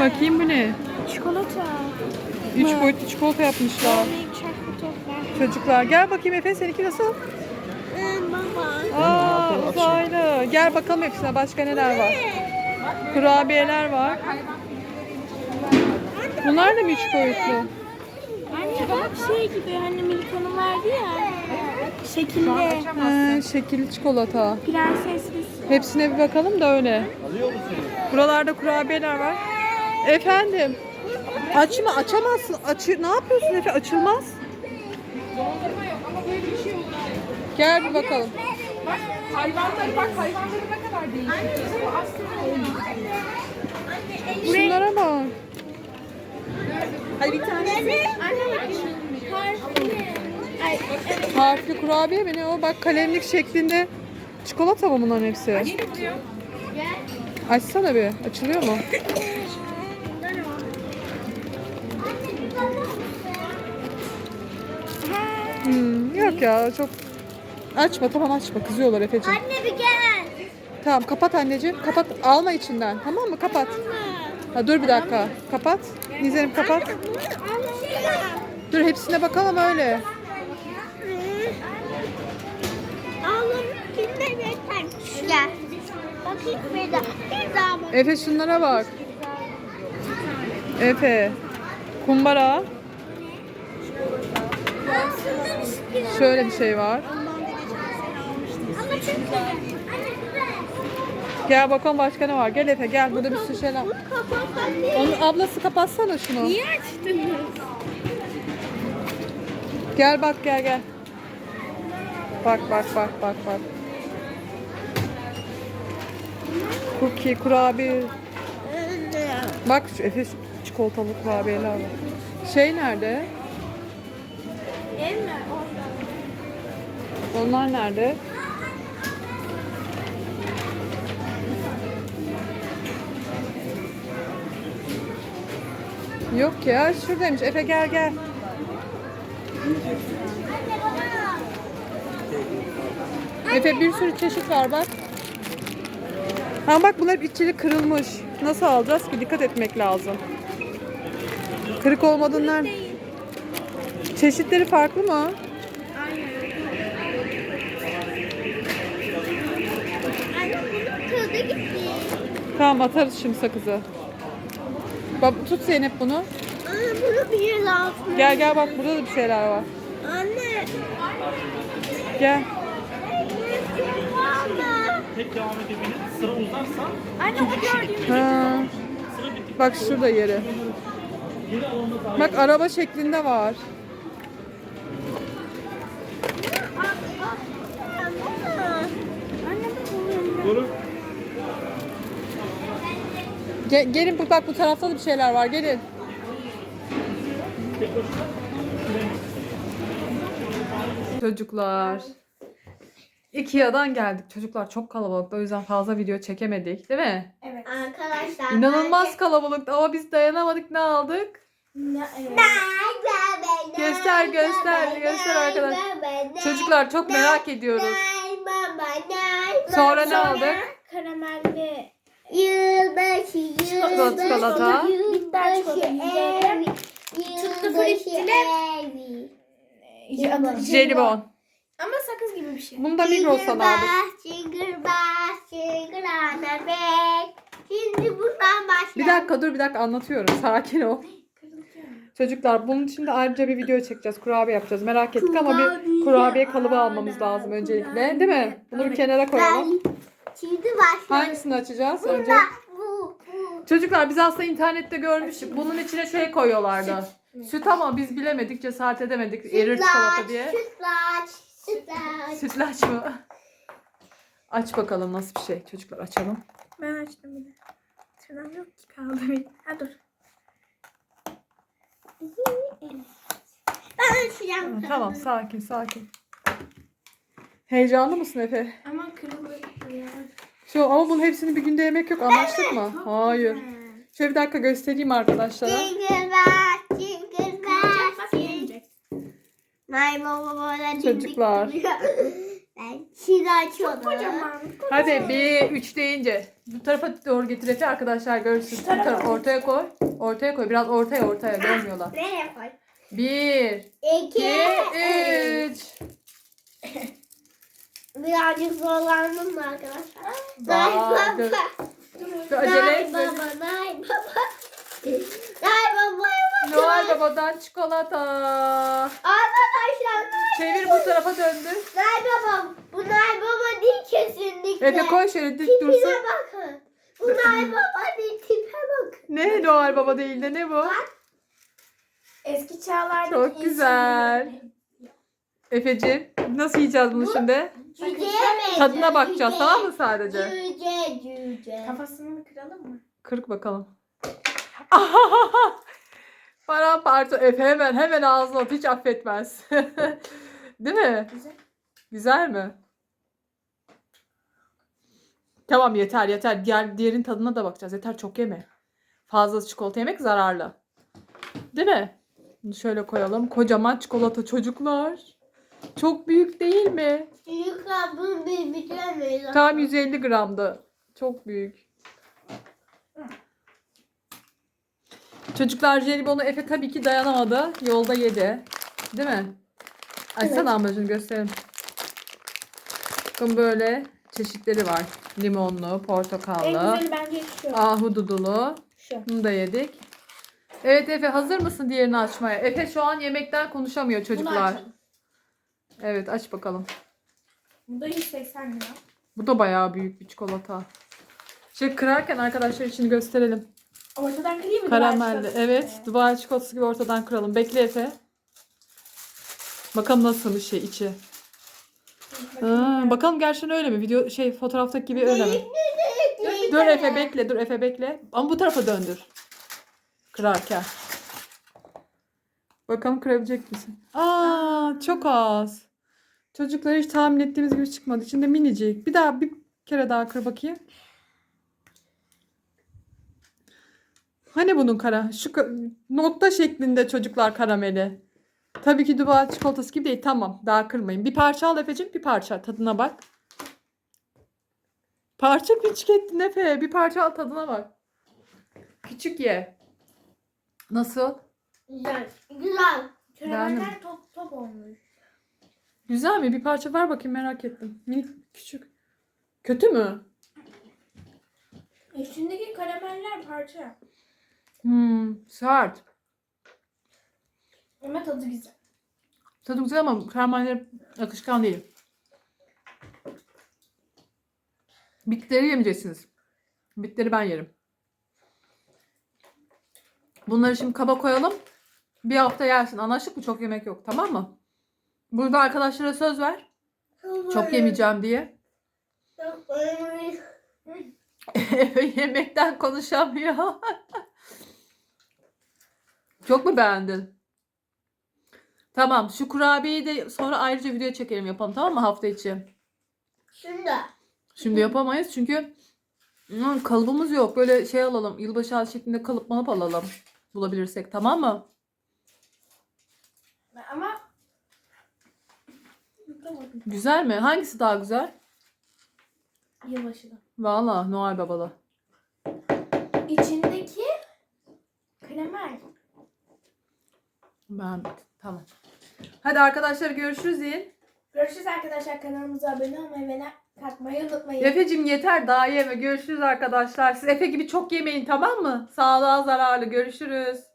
Bakayım bu ne? Çikolata. Üç boyutlu çikolata yapmışlar. Çocuklar gel bakayım Efe seninki nasıl? Ee, baba. Aa uzaylı. Gel bakalım hepsine başka neler var. Kurabiyeler var. Bunlar da mı üç boyutlu? Anne bak şey gibi hani Milka'nın vardı ya. Şekilde. Ha, şekilli çikolata. Prensesli. Hepsine bir bakalım da öyle. Buralarda kurabiyeler var. Efendim. Açma açamazsın. Açı ne yapıyorsun Efe? Açılmaz. Gel bir bakalım. Hayvanları bak hayvanları ne kadar değişik. Bu aslında Şunlara bak. Hayır bir tane Anne bak. Harfli. Ay, evet. Harfli kurabiye mi ne o? Bak kalemlik şeklinde çikolata mı bunların hepsi? Açsana bir. Açılıyor mu? Hmm, yok ya çok açma tamam açma kızıyorlar Efe'ciğim. Anne bir gel. Tamam kapat anneciğim. Kapat alma içinden. Tamam mı? Kapat. Ha, dur bir dakika. Kapat. Nizer'im kapat. Dur hepsine bakalım öyle. Efe şunlara bak. Efe. Kumbara. Şöyle bir şey var. Gel bakalım başka ne var. Gel Efe gel. Burada bir sürü şeyler. Onun ablası kapatsana şunu. Niye açtınız? Gel bak gel gel. Bak bak bak bak bak. Cookie, kurabiye. Bak Efe çikolatalı kurabiyeler var. Şey nerede? Onlar nerede? Yok ya şuradaymış. Efe gel gel. Efe bir sürü çeşit var bak. Ha bak bunlar içeri kırılmış. Nasıl alacağız ki? Dikkat etmek lazım. Kırık olmadığından çeşitleri farklı mı? Tamam atarız şimdi sakızı. Bak tut Zeynep bunu. Anne bunu bir yere altına. Gel gel bak burada da bir şeyler var. Anne. Gel. Tek devam edebilir. Sıra uzarsa Anne o gördüğüm. Ha. Bak şurada yeri. Bak araba şeklinde var. Anne bu Doğru. Ge- gelin bu- bak bu tarafta da bir şeyler var. Gelin. Çocuklar. Ikea'dan geldik. Çocuklar çok kalabalıktı. O yüzden fazla video çekemedik. Değil mi? Evet. Arkadaşlar. İnanılmaz kalabalıktı ama biz dayanamadık. Ne aldık? Göster, göster, göster arkadaşlar. Çocuklar çok merak ediyoruz. Sonra ne aldık? Karamelli. Yılbaşı, yılbaşı, Çikolata. Bitter çikolata Çıktı yılbaşı frittiler. Jelibon. Ama sakız gibi bir şey. Bunu da Migros'tan aldık. Çıngıra bebek. Şimdi buradan başla. Bir dakika dur bir dakika anlatıyorum. Sakin ol. Çocuklar bunun için de ayrıca bir video çekeceğiz. Kurabiye yapacağız. Merak ettik ama bir kurabiye kalıbı almamız lazım öncelikle. Değil mi? Bunu bir kenara koyalım. Şimdi başla. Hangisini açacağız önce? Bu, bu. Çocuklar biz aslında internette görmüştük. Bunun içine şey koyuyorlardı. Süt ama biz bilemedik, cesaret edemedik. Erir çikolata diye. Sütlaç, sütlaç. Sütlaç mı? Aç bakalım nasıl bir şey. Çocuklar açalım. Ben açtım bir de. Tırnağım yok ki kaldı. Ha dur. Ben açacağım. Tamam sakin sakin. Heyecanlı mısın Efe? Ama kırılır. Şu ama bunun hepsini bir günde yemek yok. Anlaştık mı? Hayır. Şöyle bir dakika göstereyim arkadaşlara. Baba böyle dimdik Çocuklar. Ben şimdi açıyorum. Kocaman. Hadi bir, üç deyince. Bu tarafa doğru getir Efe arkadaşlar görsün. Bu tarafa tarafa mı? ortaya koy. Ortaya koy. Biraz ortaya ortaya görmüyorlar. Nereye koy? Bir, İki. üç. Birazcık zorlandım da arkadaşlar. Nay dur. baba. Dur, acele Nay et. baba. Nay baba. Nay baba. Noel Baba'dan çikolata. Arkadaşlar Nay Çevir bu tarafa döndür. Nay baba. Bu Nay baba değil kesinlikle. Efe koy şöyle dik Tipine dursun. bakın. Nay baba değil tipe bakın. Ne Noel Baba değil de ne bu? Eski çağlardaki Çok güzel. Efeciğim nasıl yiyeceğiz bunu şimdi? Cüceye benziyor. Tadına bakacağız cüce. tamam mı sadece? Cüce cüce. Kafasını kıralım mı? Kırk bakalım. Paramparça Efe hemen hemen ağzına at hiç affetmez. Değil mi? Güzel. Güzel mi? Tamam yeter yeter. Diğer diğerin tadına da bakacağız. Yeter çok yeme. Fazla çikolata yemek zararlı. Değil mi? Bunu şöyle koyalım. Kocaman çikolata çocuklar. Çok büyük değil mi? Çocuklar bunu bir bitiremeyiz. Tam 150 gramdı. Çok büyük. Çocuklar jelibonu Efe tabii ki dayanamadı. Yolda yedi. Değil mi? Açsana amacını göstereyim. Bakın böyle çeşitleri var. Limonlu, En portakallı, güzeli bence şu. ahududulu. Şu. Bunu da yedik. Evet Efe hazır mısın diğerini açmaya? Efe şu an yemekten konuşamıyor Bunu çocuklar. açalım. Evet aç bakalım. Bu da 180 lira. Bu da bayağı büyük bir çikolata. Şey kırarken arkadaşlar içini gösterelim. Ortadan kırayım mı? Karamelli. Duvar Evet. çikolatası? Dubai çikolatası gibi ortadan kıralım. Bekle Efe. Bakalım nasıl bir şey içi. Ha, bakalım gerçekten öyle mi? Video şey fotoğraftaki gibi öyle mi? Dur. Efe bekle. Dur Efe bekle. Ama bu tarafa döndür. Kırarken. Bakalım kırabilecek misin? Aa, çok az. Çocuklar hiç tahmin ettiğimiz gibi çıkmadı. İçinde minicik. Bir daha bir kere daha kır bakayım. Hani bunun kara? Şu nokta şeklinde çocuklar karameli. Tabii ki Dubai çikolatası gibi değil. Tamam. Daha kırmayın. Bir parça al Efe'cim. Bir parça. Tadına bak. Parça küçük ettin Efe. Bir parça al tadına bak. Küçük ye. Nasıl? Güzel. Güzel. Karameller top top olmuş. Güzel mi? Bir parça ver bakayım merak ettim. Minik küçük. Kötü mü? Üstündeki karameller parça. Hmm, sert. Ama tadı güzel. Tadı güzel ama karameller akışkan değil. Bitleri yemeyeceksiniz. Bitleri ben yerim. Bunları şimdi kaba koyalım. Bir hafta yersin. Anlaştık mı? Çok yemek yok. Tamam mı? Burada arkadaşlara söz ver. Çok yemeyeceğim diye. Yemekten konuşamıyor. Çok mu beğendin? Tamam şu kurabiyeyi de sonra ayrıca video çekelim yapalım tamam mı hafta içi? Şimdi. Şimdi yapamayız çünkü hmm, kalıbımız yok. Böyle şey alalım. Yılbaşı ağacı şeklinde kalıp malıp alalım. Bulabilirsek tamam mı? Ama. Güzel mi? Hangisi daha güzel? Yılbaşı da. Valla Noel Babalı. İçindeki karamel. Beğenmedim. Tamam. Hadi arkadaşlar görüşürüz yiyin. Görüşürüz arkadaşlar. Kanalımıza abone olmayı ve like atmayı unutmayın. Efe'cim yeter daha yeme. Görüşürüz arkadaşlar. Siz Efe gibi çok yemeyin tamam mı? Sağlığa zararlı. Görüşürüz.